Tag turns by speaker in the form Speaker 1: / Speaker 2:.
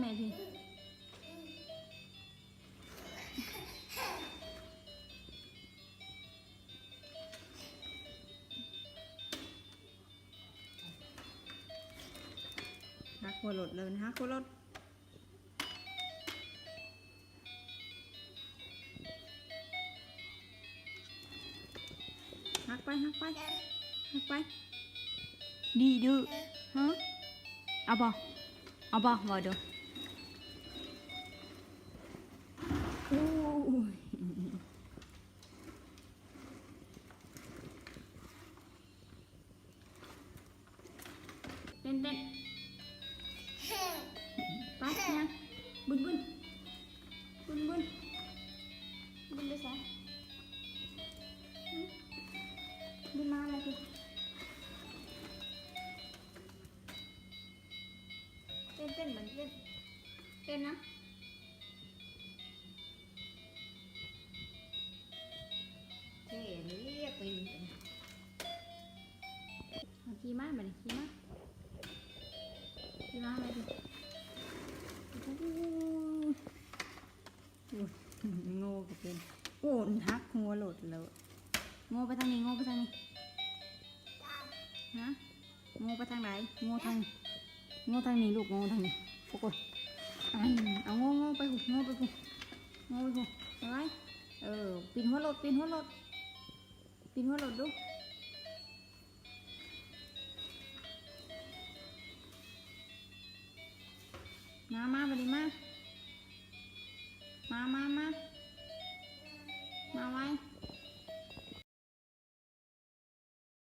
Speaker 1: แม่พี่ฮักโครดเลยนะฮักโครดฮักไปฮักไปฮักไปดีดูฮะเอาบ่เอาบ่ được ต้นเต้นไปนะบุญบุญบุญบุญบุญไปซะบุญมาอะไรกูเต้นเต้นเหมือนเต้นเต้นนะเท่เรียกไปเอาขี่ม้ามาดิขี่ม้า ขี่ม้ามาดิโอ้โหโอ้ยโง่ก็เป็นโอ้นหักหัวโหลดแล้วโง่ไปทางนี้โง่ไปทางนี้ฮะโง่ไปทางไหนโง่ทางโง่ทางนี้ลูกโง่ทางนี้ปกฏอันเอาโง่โง่ไปหุโง่ไปหุโง่ไปหุเอาไว้เออปีนหัวโหลดปีนหัวโหลดปีนหัวโหลดดู มามาบัดนี้มา มามามามาไว้